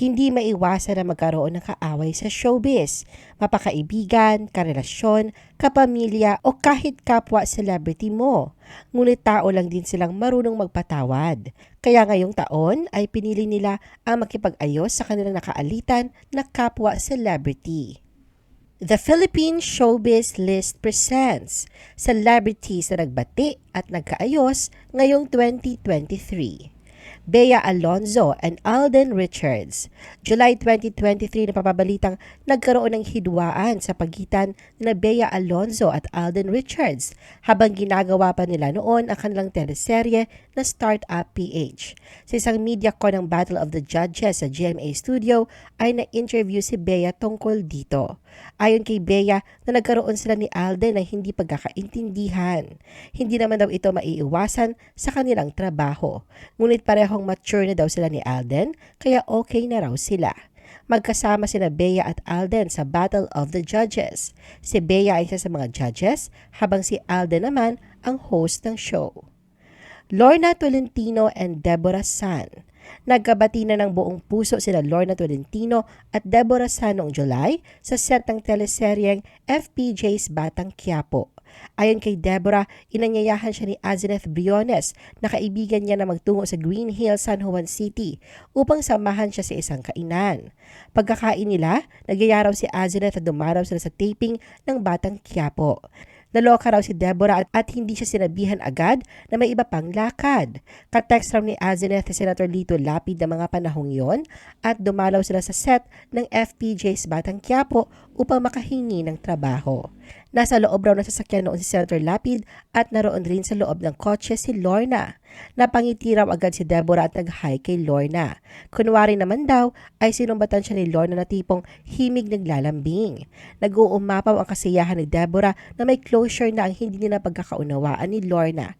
Hindi maiwasan na magkaroon ng kaaway sa showbiz, mapakaibigan, karelasyon, kapamilya o kahit kapwa celebrity mo. Ngunit tao lang din silang marunong magpatawad. Kaya ngayong taon ay pinili nila ang makipag-ayos sa kanilang nakaalitan na kapwa celebrity. The Philippine Showbiz List presents celebrities na nagbati at nagkaayos ngayong 2023. Bea Alonzo and Alden Richards. July 2023 na papabalitang nagkaroon ng hidwaan sa pagitan na Bea Alonzo at Alden Richards habang ginagawa pa nila noon ang kanilang teleserye na Startup PH. Sa isang media ko ng Battle of the Judges sa GMA Studio ay na-interview si Bea tungkol dito. Ayon kay Bea na nagkaroon sila ni Alden ng hindi pagkakaintindihan. Hindi naman daw ito maiiwasan sa kanilang trabaho. Ngunit parehong mature na daw sila ni Alden kaya okay na raw sila. Magkasama sina Bea at Alden sa Battle of the Judges. Si Bea ay isa sa mga judges habang si Alden naman ang host ng show. Lorna Tolentino and Deborah San. Nagkabati na ng buong puso sila Lorna Tolentino at Deborah San noong July sa set ng teleseryeng FPJ's Batang Quiapo. Ayon kay Deborah, inanyayahan siya ni Azeneth Briones na kaibigan niya na magtungo sa Green Hill, San Juan City upang samahan siya sa isang kainan. Pagkakain nila, nagyaya raw si Azeneth at dumaraw sila sa taping ng Batang Quiapo. Naloka raw si Deborah at, at hindi siya sinabihan agad na may iba pang lakad. Katext raw ni Azeneth si Senator Lito Lapid ng mga panahong yon at dumalaw sila sa set ng FPJ's Batang Quiapo upang makahingi ng trabaho. Nasa loob raw ng sasakyan noon si Senator Lapid at naroon rin sa loob ng kotse si Lorna. Napangiti raw agad si Deborah at nag-hi kay Lorna. Kunwari naman daw ay sinumbatan siya ni Lorna na tipong himig naglalambing. Nag-uumapaw ang kasiyahan ni Deborah na may closure na ang hindi nila pagkakaunawaan ni Lorna.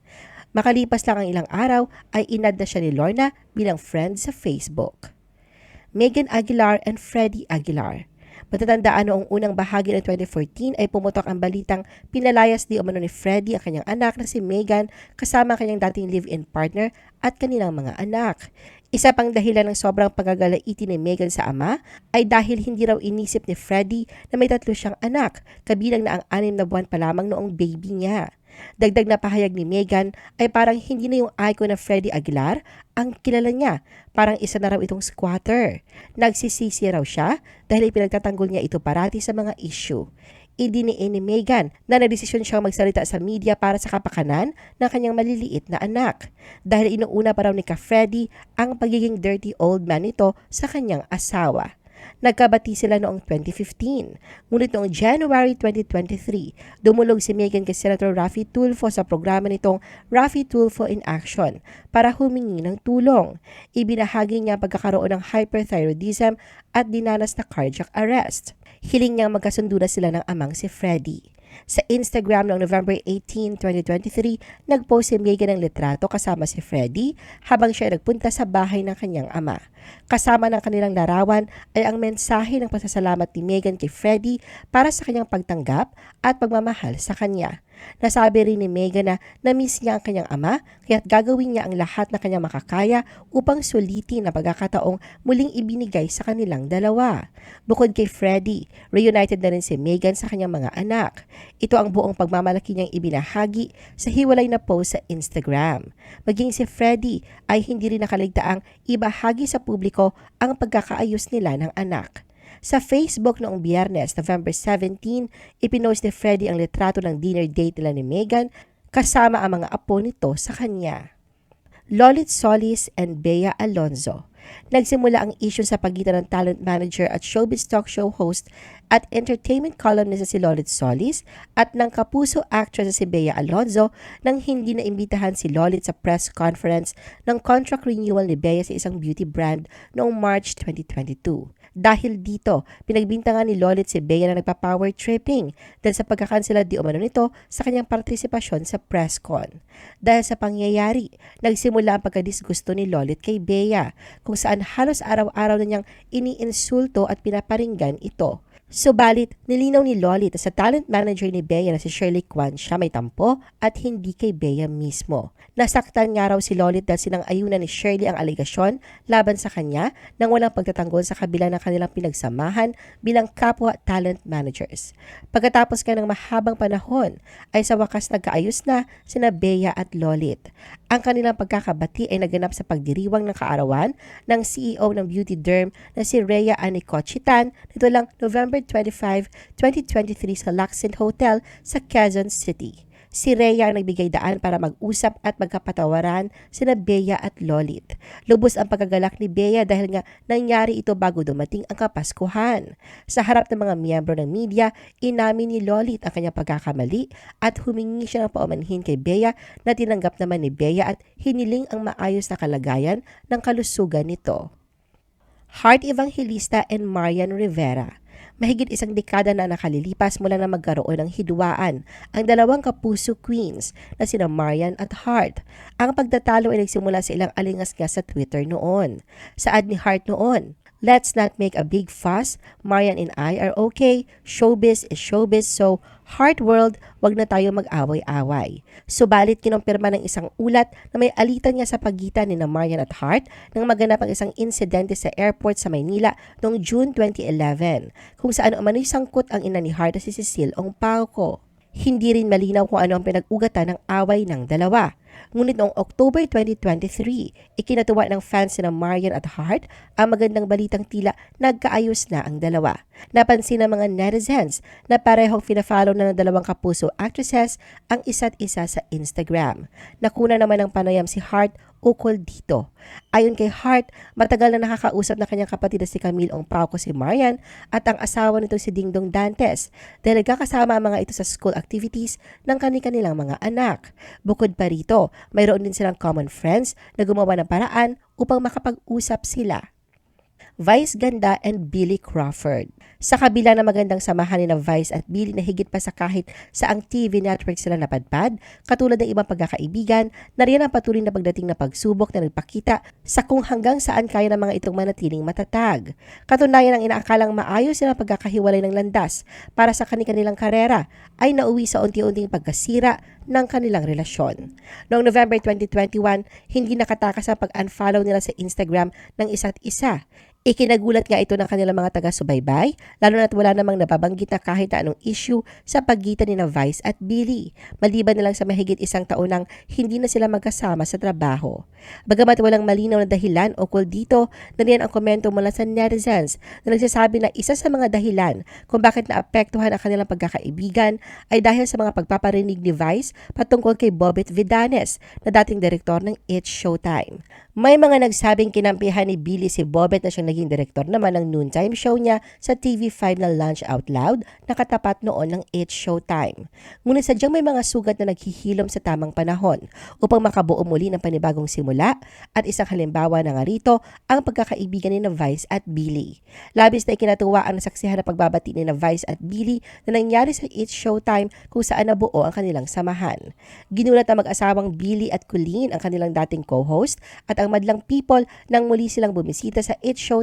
Makalipas lang ang ilang araw ay inad na siya ni Lorna bilang friend sa Facebook. Megan Aguilar and Freddie Aguilar Matatandaan noong unang bahagi ng 2014 ay pumutok ang balitang pinalayas di umano ni Freddie ang kanyang anak na si Megan kasama ang kanyang dating live-in partner at kanilang mga anak. Isa pang dahilan ng sobrang pagagalaiti ni Megan sa ama ay dahil hindi raw inisip ni Freddie na may tatlo siyang anak, kabilang na ang anim na buwan pa lamang noong baby niya. Dagdag na pahayag ni Megan ay parang hindi na yung icon na Freddie Aguilar ang kilala niya. Parang isa na raw itong squatter. Nagsisisi raw siya dahil pinagtatanggol niya ito parati sa mga issue. Idiniin ni Megan na nadesisyon siyang magsalita sa media para sa kapakanan ng kanyang maliliit na anak. Dahil inuuna pa raw ni Ka Freddy ang pagiging dirty old man nito sa kanyang asawa. Nagkabati sila noong 2015. Ngunit noong January 2023, dumulog si Megan kay Senator Raffy Tulfo sa programa nitong Raffy Tulfo in Action para humingi ng tulong. Ibinahagi niya pagkakaroon ng hyperthyroidism at dinanas na cardiac arrest. Hiling niyang magkasundo na sila ng amang si Freddie. Sa Instagram noong November 18, 2023, nagpost si Megan ng litrato kasama si Freddie habang siya nagpunta sa bahay ng kanyang ama. Kasama ng kanilang larawan ay ang mensahe ng pasasalamat ni Megan kay Freddie para sa kanyang pagtanggap at pagmamahal sa kanya. Nasabi rin ni Megan na na-miss niya ang kanyang ama kaya't gagawin niya ang lahat na kanyang makakaya upang sulitin ang pagkakataong muling ibinigay sa kanilang dalawa. Bukod kay Freddie, reunited na rin si Megan sa kanyang mga anak. Ito ang buong pagmamalaki niyang ibinahagi sa hiwalay na post sa Instagram. Maging si Freddie ay hindi rin nakaligtaang ibahagi sa publiko ang pagkakaayos nila ng anak. Sa Facebook noong biyernes, November 17, ipinost ni Freddie ang litrato ng dinner date nila ni Megan kasama ang mga apo nito sa kanya. Lolit Solis and Bea Alonzo Nagsimula ang issue sa pagitan ng talent manager at showbiz talk show host at entertainment columnist si Lolit Solis at ng kapuso actress na si Bea Alonzo nang hindi na imbitahan si Lolit sa press conference ng contract renewal ni Bea sa isang beauty brand noong March 2022. Dahil dito, pinagbintangan ni Lolit si Bea na nagpa-power tripping dahil sa pagkakansela di umano nito sa kanyang partisipasyon sa press con. Dahil sa pangyayari, nagsimula ang pagkadisgusto ni Lolit kay Bea kung saan halos araw-araw na niyang iniinsulto at pinaparinggan ito. Subalit, nilinaw ni Lolit na sa talent manager ni Bea na si Shirley Kwan siya may tampo at hindi kay Bea mismo. Nasaktan nga raw si Lolit dahil sinang-ayunan ni Shirley ang aligasyon laban sa kanya nang walang pagtatanggol sa kabila ng kanilang pinagsamahan bilang kapwa talent managers. Pagkatapos ka ng mahabang panahon ay sa wakas nagkaayos na sina Bea at Lolit. Ang kanilang pagkakabati ay naganap sa pagdiriwang ng kaarawan ng CEO ng beauty derm na si Rhea Anicochitan nito lang November 25, 2023 sa Luxon Hotel sa Quezon City. Si Rhea ang nagbigay daan para mag-usap at magkapatawaran sina Bea at Lolit. Lubos ang pagkagalak ni Bea dahil nga nangyari ito bago dumating ang Kapaskuhan. Sa harap ng mga miyembro ng media, inamin ni Lolit ang kanyang pagkakamali at humingi siya ng paumanhin kay Bea na tinanggap naman ni Bea at hiniling ang maayos na kalagayan ng kalusugan nito. Heart Evangelista and Marian Rivera Mahigit isang dekada na nakalilipas mula na magkaroon ng hidwaan ang dalawang kapuso queens na sina Marian at Hart. Ang pagtatalo ay nagsimula sa ilang alingas nga sa Twitter noon. Saad ni Hart noon, Let's not make a big fuss. Marian and I are okay. Showbiz is showbiz, so heart world, wag na tayo mag-away-away. Subalit kinumpirma ng isang ulat na may alitan niya sa pagitan ni na Marian at Hart nang maganap ang isang insidente sa airport sa Maynila noong June 2011, kung saan umano'y sangkot ang ina ni Hart na si Cecile Ongpauco. Hindi rin malinaw kung ano ang pinag-ugatan ng away ng dalawa. Ngunit noong October 2023, ikinatuwa ng fans ng Marian at Hart ang magandang balitang tila nagkaayos na ang dalawa. Napansin ng mga netizens na parehong fina-follow na ng dalawang kapuso actresses ang isa't isa sa Instagram. Nakuna naman ng panayam si Hart ukol dito. Ayon kay Hart, matagal na nakakausap na kanyang kapatid na si Camille Ongpauco si Marian at ang asawa nito si Dingdong Dantes dahil nagkakasama ang mga ito sa school activities ng kanilang mga anak. Bukod pa rito, mayroon din silang common friends na gumawa ng paraan upang makapag-usap sila. Vice Ganda and Billy Crawford. Sa kabila ng magandang samahan ni na Vice at Billy na higit pa sa kahit sa ang TV network sila napadpad, katulad ng ibang pagkakaibigan, nariyan ang patuloy na pagdating na pagsubok na nagpakita sa kung hanggang saan kaya ng mga itong manatiling matatag. Katunayan ang inaakalang maayos silang pagkakahiwalay ng landas para sa kanilang karera ay nauwi sa unti-unting pagkasira ng kanilang relasyon. Noong November 2021, hindi nakatakas ang pag-unfollow nila sa Instagram ng isa't isa. Ikinagulat nga ito ng kanilang mga taga-subaybay, lalo na't wala namang nababanggit na kahit anong issue sa pagitan ni na Vice at Billy, maliban na lang sa mahigit isang taon nang hindi na sila magkasama sa trabaho. Bagamat walang malinaw na dahilan ukol dito, nariyan ang komento mula sa netizens na nagsasabi na isa sa mga dahilan kung bakit naapektuhan ang kanilang pagkakaibigan ay dahil sa mga pagpaparinig ni Vice patungkol kay Bobet Vidanes na dating direktor ng It's Showtime. May mga nagsabing kinampihan ni Billy si Bobet na siyang naging direktor naman ng noontime show niya sa TV5 na Lunch Out Loud na katapat noon ng It's Showtime. Ngunit sadyang may mga sugat na naghihilom sa tamang panahon upang makabuo muli ng panibagong simula at isang halimbawa na nga rito ang pagkakaibigan ni na Vice at Billy. Labis na ikinatuwa ang nasaksihan na pagbabati ni na Vice at Billy na nangyari sa It's Showtime kung saan nabuo ang kanilang samahan. Ginulat ang mag-asawang Billy at Colleen ang kanilang dating co-host at ang madlang people nang muli silang bumisita sa It's Showtime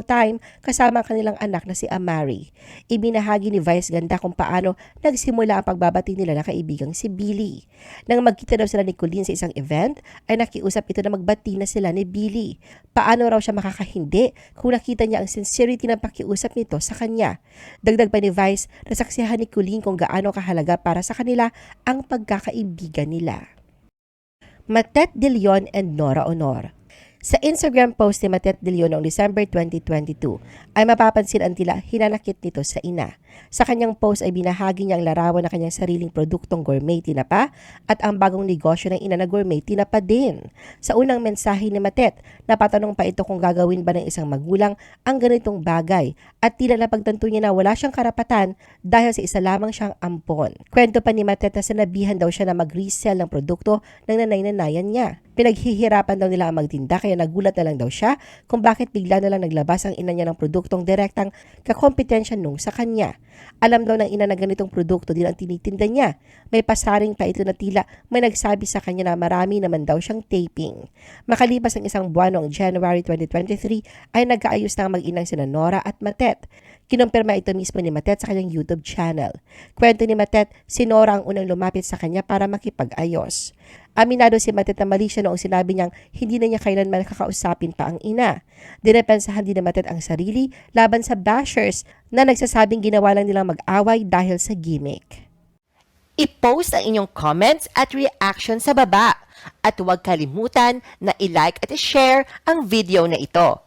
kasama ang kanilang anak na si Amari. Ibinahagi ni Vice Ganda kung paano nagsimula ang pagbabati nila na kaibigang si Billy. Nang magkita daw sila ni Colleen sa isang event, ay nakiusap ito na magbati na sila ni Billy. Paano raw siya makakahindi kung nakita niya ang sincerity ng pakiusap nito sa kanya. Dagdag pa ni Vice, nasaksihan ni Colleen kung gaano kahalaga para sa kanila ang pagkakaibigan nila. Matet De Leon and Nora Honor sa Instagram post ni Matet De Leon noong December 2022 ay mapapansin ang tila hinanakit nito sa ina. Sa kanyang post ay binahagi niya ang larawan ng kanyang sariling produktong gourmet tinapa at ang bagong negosyo ng ina na gourmet tinapa din. Sa unang mensahe ni Matet, napatanong pa ito kung gagawin ba ng isang magulang ang ganitong bagay at tila napagtanto niya na wala siyang karapatan dahil sa isa lamang siyang ampon. Kwento pa ni Matet na sinabihan daw siya na mag-resell ng produkto ng nanay-nanayan niya. Pinaghihirapan daw nila ang magtinda kaya nagulat na lang daw siya kung bakit bigla na lang naglabas ang ina niya ng produktong direktang kakompetensya nung sa kanya. Alam daw ng ina na ganitong produkto din ang tinitinda niya. May pasaring pa ito na tila may nagsabi sa kanya na marami naman daw siyang taping. Makalipas ang isang buwan noong January 2023 ay nagkaayos na ang mag-inang sina Nora at Matet. Kinumpirma ito mismo ni Matet sa kanyang YouTube channel. Kwento ni Matet, si Nora ang unang lumapit sa kanya para makipag-ayos. Aminado si Matet na mali siya noong sinabi niyang hindi na niya kailanman kakausapin pa ang ina. Dinepensahan din ni Matet ang sarili laban sa bashers na nagsasabing ginawa lang nilang mag-away dahil sa gimmick. I-post ang inyong comments at reaction sa baba. At huwag kalimutan na i-like at i-share ang video na ito.